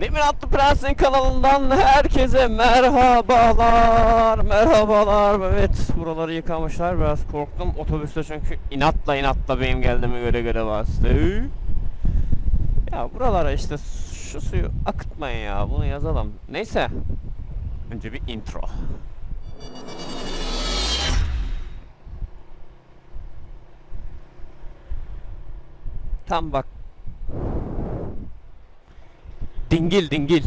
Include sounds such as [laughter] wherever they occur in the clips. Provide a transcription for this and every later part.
Demir Atlı Prens'in kanalından herkese merhabalar. Merhabalar. Evet buraları yıkamışlar. Biraz korktum otobüste çünkü inatla inatla benim geldiğime göre göre bastı. Ya buralara işte şu suyu akıtmayın ya. Bunu yazalım. Neyse. Önce bir intro. Tam bak Dingil dingil.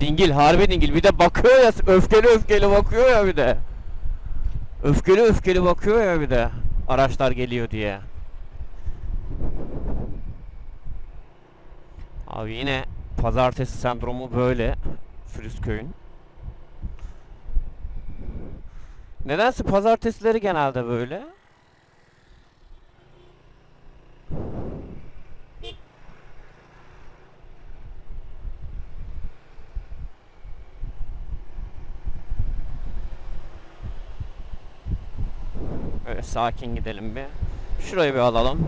Dingil harbi dingil. Bir de bakıyor ya öfkeli öfkeli bakıyor ya bir de. Öfkeli öfkeli bakıyor ya bir de. Araçlar geliyor diye. Abi yine pazartesi sendromu böyle. Frisköy'ün. Nedense pazartesileri genelde böyle. Böyle sakin gidelim bir. Şurayı bir alalım.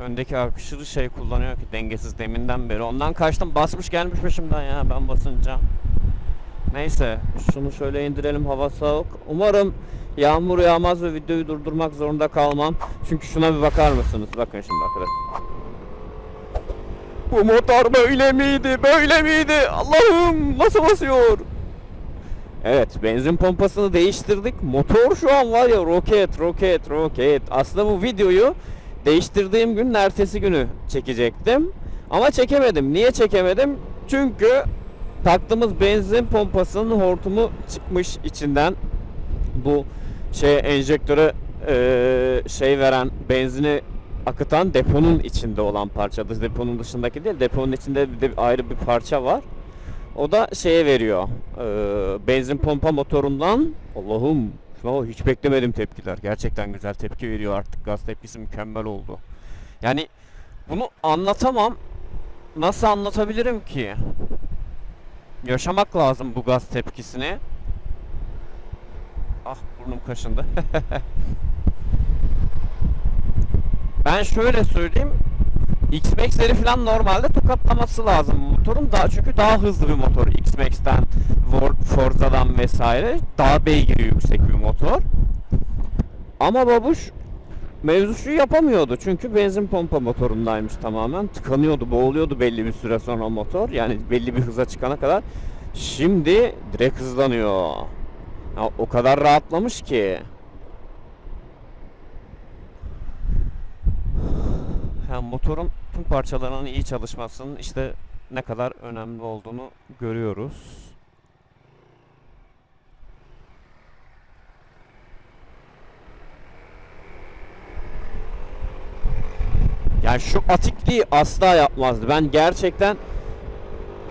Öndeki aşırı şey kullanıyor ki dengesiz deminden beri. Ondan kaçtım basmış gelmiş peşimden ya ben basınca. Neyse şunu şöyle indirelim hava soğuk. Umarım yağmur yağmaz ve videoyu durdurmak zorunda kalmam. Çünkü şuna bir bakar mısınız? Bakın şimdi bakın. Bu motor böyle miydi? Böyle miydi? Allah'ım nasıl basıyor? Evet benzin pompasını değiştirdik. Motor şu an var ya roket roket roket. Aslında bu videoyu değiştirdiğim günün ertesi günü çekecektim. Ama çekemedim. Niye çekemedim? Çünkü taktığımız benzin pompasının hortumu çıkmış içinden. Bu şey enjektöre eee, şey veren benzini akıtan deponun içinde olan parça. Deponun dışındaki değil. Deponun içinde bir de ayrı bir parça var. O da şeye veriyor. eee, benzin pompa motorundan Allah'ım bak, hiç beklemedim tepkiler. Gerçekten güzel tepki veriyor artık. Gaz tepkisi mükemmel oldu. Yani bunu anlatamam. Nasıl anlatabilirim ki? Yaşamak lazım bu gaz tepkisini. Ah burnum kaşındı. [laughs] ben şöyle söyleyeyim. X-Max'leri falan normalde tokatlaması lazım motorun daha çünkü daha hızlı bir motor X-Max'ten, Forza'dan vesaire daha beygiri yüksek bir motor. Ama babuş mevzu şu yapamıyordu çünkü benzin pompa motorundaymış tamamen tıkanıyordu, boğuluyordu belli bir süre sonra motor yani belli bir hıza çıkana kadar. Şimdi direkt hızlanıyor. Ya, o kadar rahatlamış ki. Yani motorun tüm parçalarının iyi çalışmasının işte ne kadar önemli olduğunu görüyoruz. Yani şu atikliği asla yapmazdı. Ben gerçekten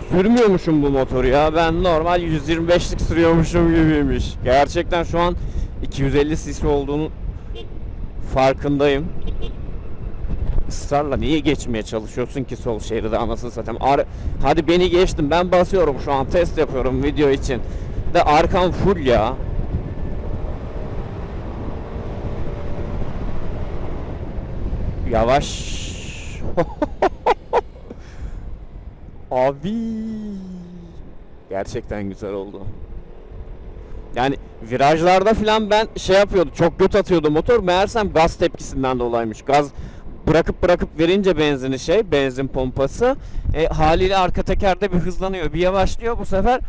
sürmüyormuşum bu motoru ya. Ben normal 125'lik sürüyormuşum gibiymiş. Gerçekten şu an 250 cc olduğunu farkındayım. Israrla niye geçmeye çalışıyorsun ki sol şeridi anasını satayım. Ar- Hadi beni geçtim ben basıyorum şu an test yapıyorum video için. De arkam full ya. Yavaş. [laughs] Abi. Gerçekten güzel oldu. Yani virajlarda filan ben şey yapıyordu. Çok göt atıyordu motor. Meğersem gaz tepkisinden dolayıymış. Gaz bırakıp bırakıp verince benzini şey, benzin pompası e, haliyle arka tekerde bir hızlanıyor. Bir yavaşlıyor bu sefer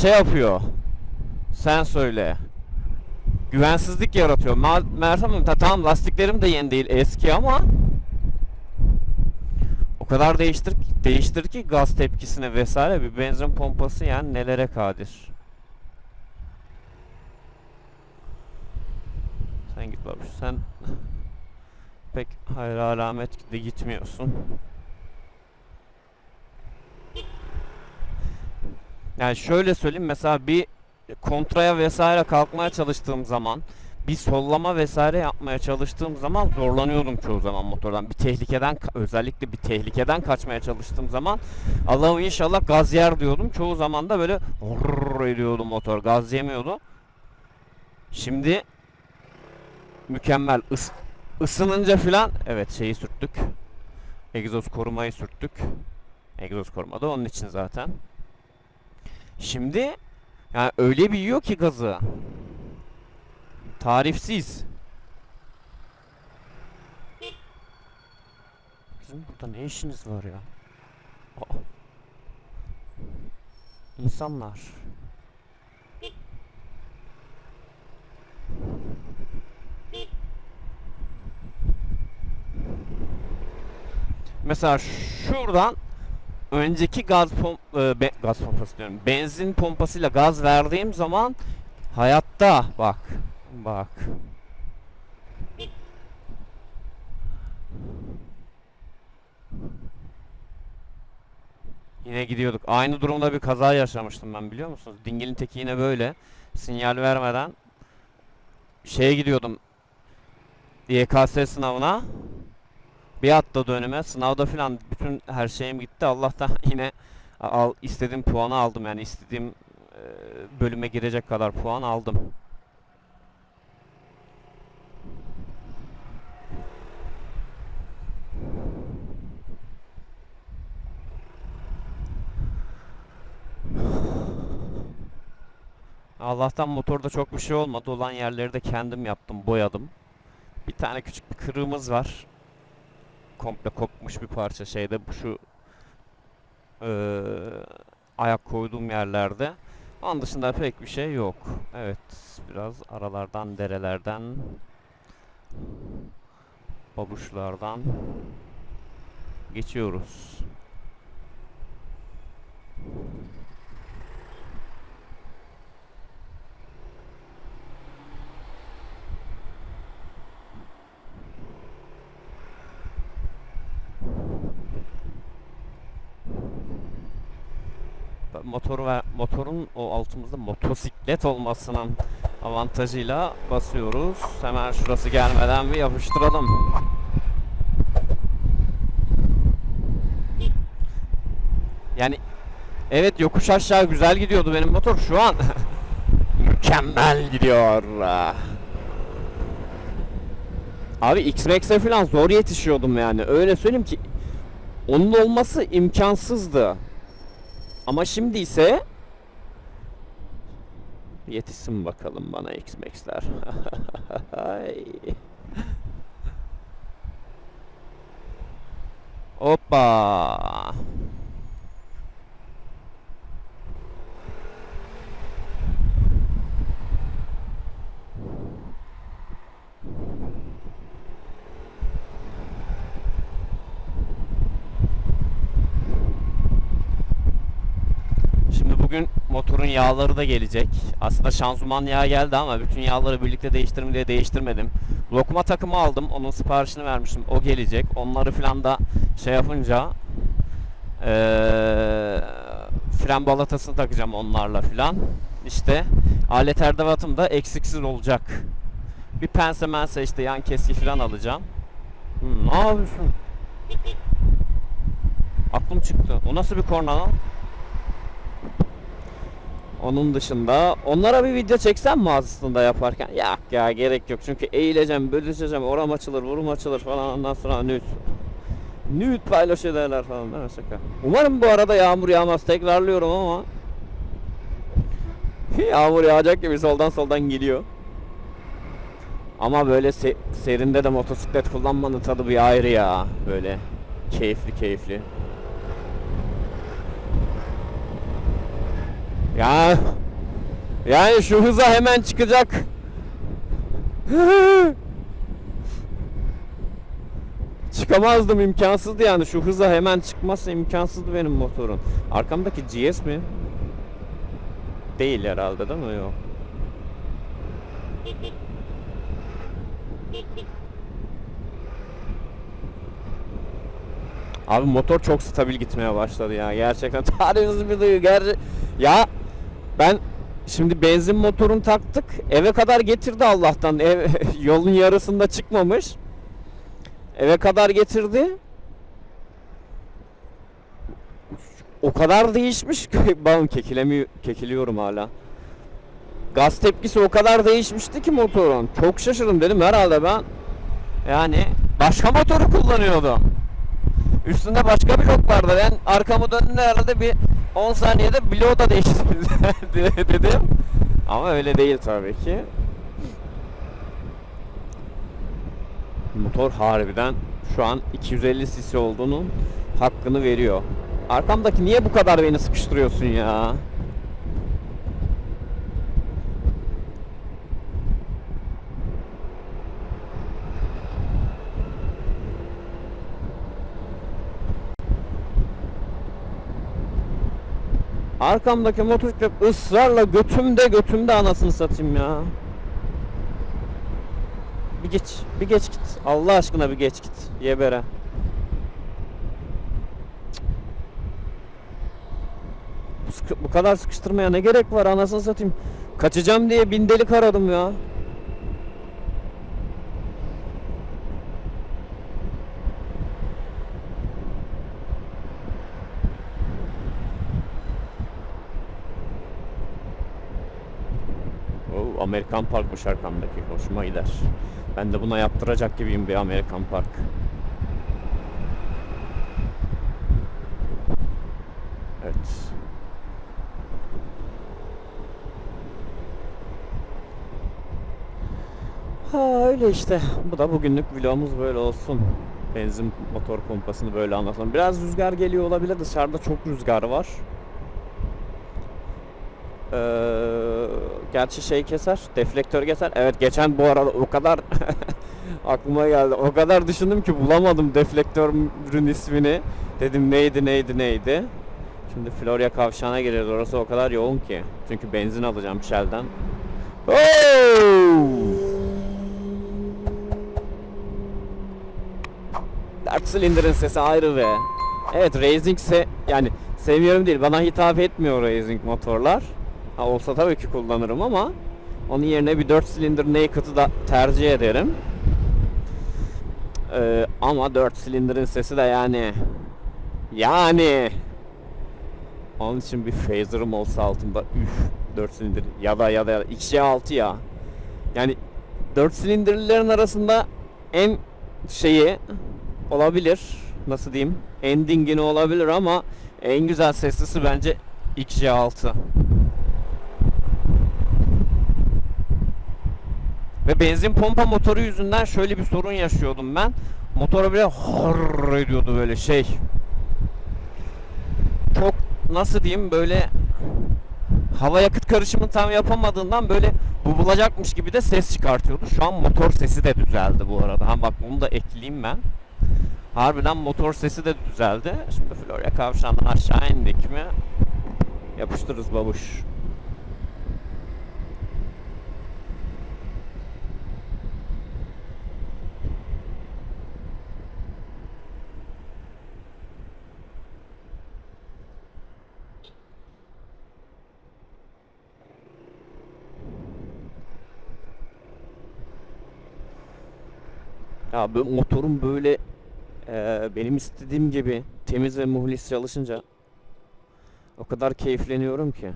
şey yapıyor. Sen söyle. Güvensizlik yaratıyor. Ma- Meğersem ta- tamam lastiklerim de yeni değil eski ama o kadar değiştir değiştir ki gaz tepkisine vesaire bir benzin pompası yani nelere kadir. Sen git babuş sen pek hayır alamet de gitmiyorsun. Yani şöyle söyleyeyim mesela bir kontraya vesaire kalkmaya çalıştığım zaman bir sollama vesaire yapmaya çalıştığım zaman zorlanıyordum çoğu zaman motordan. Bir tehlikeden özellikle bir tehlikeden kaçmaya çalıştığım zaman Allah'ım inşallah gaz yer diyordum. Çoğu zaman da böyle ediyordu motor. Gaz yemiyordu. Şimdi Mükemmel. Is ısınınca filan evet şeyi sürttük. Egzoz korumayı sürttük. Egzoz koruma da onun için zaten. Şimdi yani öyle bir yiyor ki gazı. Tarifsiz. Bizim burada ne işiniz var ya? Aa. İnsanlar. Mesela şuradan önceki gaz pom e, be- gaz pompası diyorum. Benzin pompasıyla gaz verdiğim zaman hayatta bak bak. Yine gidiyorduk. Aynı durumda bir kaza yaşamıştım ben biliyor musunuz? Dingilin teki yine böyle sinyal vermeden şeye gidiyordum. YKS sınavına. Bir atladı önüme. Sınavda filan bütün her şeyim gitti. Allah'tan [laughs] yine al istediğim puanı aldım. Yani istediğim e, bölüme girecek kadar puan aldım. Allah'tan motorda çok bir şey olmadı. Olan yerleri de kendim yaptım, boyadım. Bir tane küçük bir kırığımız var. Komple kopmuş bir parça şeyde şu eee, ayak koyduğum yerlerde. Onun dışında pek bir şey yok. Evet, biraz aralardan, derelerden, babuşlardan geçiyoruz. Motor ve motorun o altımızda motosiklet olmasının avantajıyla basıyoruz. Hemen şurası gelmeden bir yapıştıralım. Yani evet yokuş aşağı güzel gidiyordu benim motor şu an [laughs] mükemmel gidiyor. Abi X-Max'e falan zor yetişiyordum yani. Öyle söyleyeyim ki onun olması imkansızdı. Ama şimdi ise yetişsin bakalım bana X-Max'ler. [laughs] Hoppa. Şimdi bugün motorun yağları da gelecek. Aslında şanzıman yağı geldi ama bütün yağları birlikte değiştirim diye değiştirmedim. Lokma takımı aldım. Onun siparişini vermiştim. O gelecek. Onları falan da şey yapınca eee fren balatasını takacağım onlarla filan. İşte alet erdevatım da eksiksiz olacak. Bir pense mense işte yan keski falan alacağım. Hı, ne yapıyorsun? Aklım çıktı. O nasıl bir korna lan? Onun dışında onlara bir video çeksem mi aslında yaparken? Yok ya gerek yok çünkü eğileceğim, bölüşeceğim, oram açılır, burum açılır falan ondan sonra nüt. Nüt paylaş ederler falan değil mi şaka? Umarım bu arada yağmur yağmaz tekrarlıyorum ama Yağmur yağacak gibi soldan soldan geliyor. Ama böyle se- serinde de motosiklet kullanmanın tadı bir ayrı ya. Böyle keyifli keyifli. Ya yani şu hıza hemen çıkacak. [laughs] Çıkamazdım imkansızdı yani şu hıza hemen çıkmazsa imkansızdı benim motorun. Arkamdaki GS mi? Değil herhalde değil mi? Yok. Abi motor çok stabil gitmeye başladı ya. Gerçekten [laughs] tarihsiz bir duygu. Gerçi ya ben şimdi benzin motorunu taktık. Eve kadar getirdi Allah'tan. Ev, [laughs] yolun yarısında çıkmamış. Eve kadar getirdi. O kadar değişmiş ki [laughs] ben kekilemi kekiliyorum hala. gaz tepkisi o kadar değişmişti ki motorun. Çok şaşırdım dedim herhalde ben yani başka motoru kullanıyordum. Üstünde başka blok vardı. Ben arkamı döndüğümde herhalde bir 10 saniyede bloğu da değiştirdim [laughs] dedim. Ama öyle değil tabii ki. Motor harbiden şu an 250 cc olduğunun hakkını veriyor. Arkamdaki niye bu kadar beni sıkıştırıyorsun ya? Arkamdaki motosiklet ısrarla götümde götümde anasını satayım ya. Bir geç, bir geç git. Allah aşkına bir geç git. Yebere. Bu kadar sıkıştırmaya ne gerek var anasını satayım. Kaçacağım diye bin delik aradım ya. Oo, Amerikan Park'mış arkamdaki. Hoşuma gider. Ben de buna yaptıracak gibiyim bir Amerikan Park. Evet. Ha öyle işte. Bu da bugünlük vlogumuz böyle olsun. Benzin motor pompasını böyle anlatalım. Biraz rüzgar geliyor olabilir. Dışarıda çok rüzgar var. Ee, gerçi şey keser, deflektör keser. Evet geçen bu arada o kadar [laughs] aklıma geldi. O kadar düşündüm ki bulamadım deflektörün ismini. Dedim neydi neydi neydi. Şimdi Florya kavşağına giriyoruz. Orası o kadar yoğun ki. Çünkü benzin alacağım Shell'den. Oh! Dört silindirin sesi ayrı be. Evet Racing se yani seviyorum değil bana hitap etmiyor Racing motorlar. Ha, olsa tabii ki kullanırım ama onun yerine bir 4 silindir Naked'ı da tercih ederim. Ee, ama 4 silindirin sesi de yani yani onun için bir phaser'ım olsa altında üf 4 silindir ya da ya da 2'ye ya. Yani 4 silindirlilerin arasında en şeyi olabilir. Nasıl diyeyim? Endingini olabilir ama en güzel seslisi bence 2C6. Ve benzin pompa motoru yüzünden şöyle bir sorun yaşıyordum ben. Motora böyle har ediyordu böyle şey. Çok nasıl diyeyim böyle hava yakıt karışımını tam yapamadığından böyle bubulacakmış gibi de ses çıkartıyordu. Şu an motor sesi de düzeldi bu arada. Ha bak bunu da ekleyeyim ben. Harbiden motor sesi de düzeldi. Şimdi Florya kavşağından aşağı indik mi yapıştırırız babuş. Ya bu motorum böyle e, benim istediğim gibi temiz ve muhlis çalışınca o kadar keyifleniyorum ki.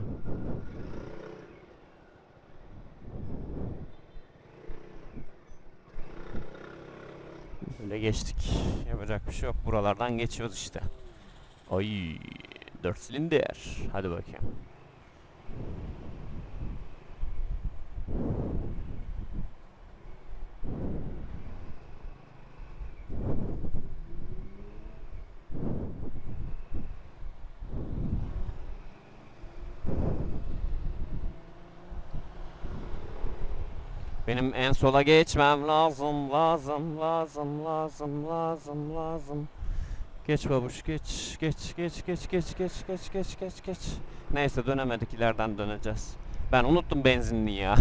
Böyle geçtik. Yapacak bir şey yok. Buralardan geçiyoruz işte. Ay, 4 silindir. Hadi bakayım. Benim en sola geçmem lazım, lazım, lazım, lazım, lazım, lazım. Geç babuş, geç, geç, geç, geç, geç, geç, geç, geç, geç, geç. Neyse dönemedik, ileriden döneceğiz. Ben unuttum benzinliği ya.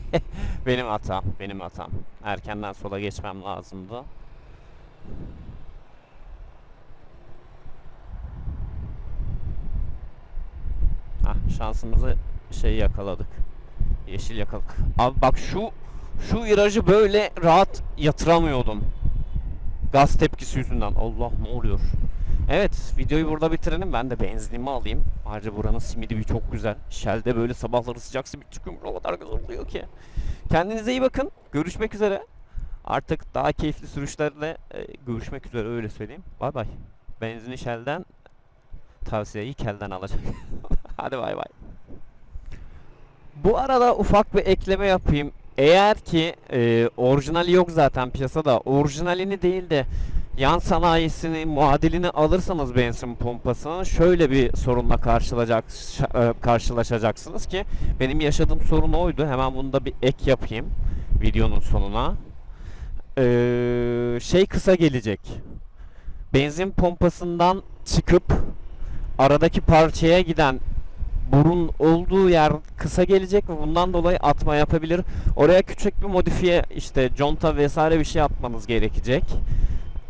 [laughs] benim hatam, benim hatam. Erkenden sola geçmem lazımdı. Ah şansımızı şey yakaladık. Yeşil yakaladık. Abi bak şu şu virajı böyle rahat yatıramıyordum. Gaz tepkisi yüzünden. Allah ne oluyor? Evet videoyu burada bitirelim. Ben de benzinimi alayım. Ayrıca buranın simidi bir çok güzel. Shell'de böyle sabahları sıcak simit çıkıyor. O kadar güzel oluyor ki. Kendinize iyi bakın. Görüşmek üzere. Artık daha keyifli sürüşlerle e, görüşmek üzere öyle söyleyeyim. Bay bay. Benzini Shell'den tavsiyeyi kelden alacak. [laughs] Hadi bay bay. Bu arada ufak bir ekleme yapayım. Eğer ki e, orijinali yok zaten piyasada. Orijinalini değil de yan sanayisini, muadilini alırsanız benzin pompasının şöyle bir sorunla karşılaşacak, şa- e, karşılaşacaksınız ki benim yaşadığım sorun oydu. Hemen bunu da bir ek yapayım videonun sonuna. Ee, şey kısa gelecek. Benzin pompasından çıkıp aradaki parçaya giden burun olduğu yer kısa gelecek ve bundan dolayı atma yapabilir. Oraya küçük bir modifiye işte conta vesaire bir şey atmanız gerekecek.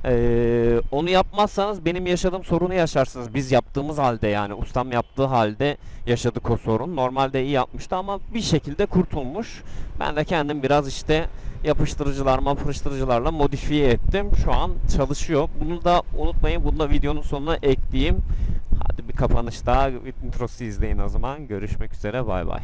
Ee, onu yapmazsanız benim yaşadığım sorunu yaşarsınız. Biz yaptığımız halde yani ustam yaptığı halde yaşadık o sorun. Normalde iyi yapmıştı ama bir şekilde kurtulmuş. Ben de kendim biraz işte yapıştırıcılar, yapıştırıcılarla modifiye ettim. Şu an çalışıyor. Bunu da unutmayın. Bunu da videonun sonuna ekleyeyim. Hadi bir kapanış daha. Introsu izleyin o zaman. Görüşmek üzere. Bay bay.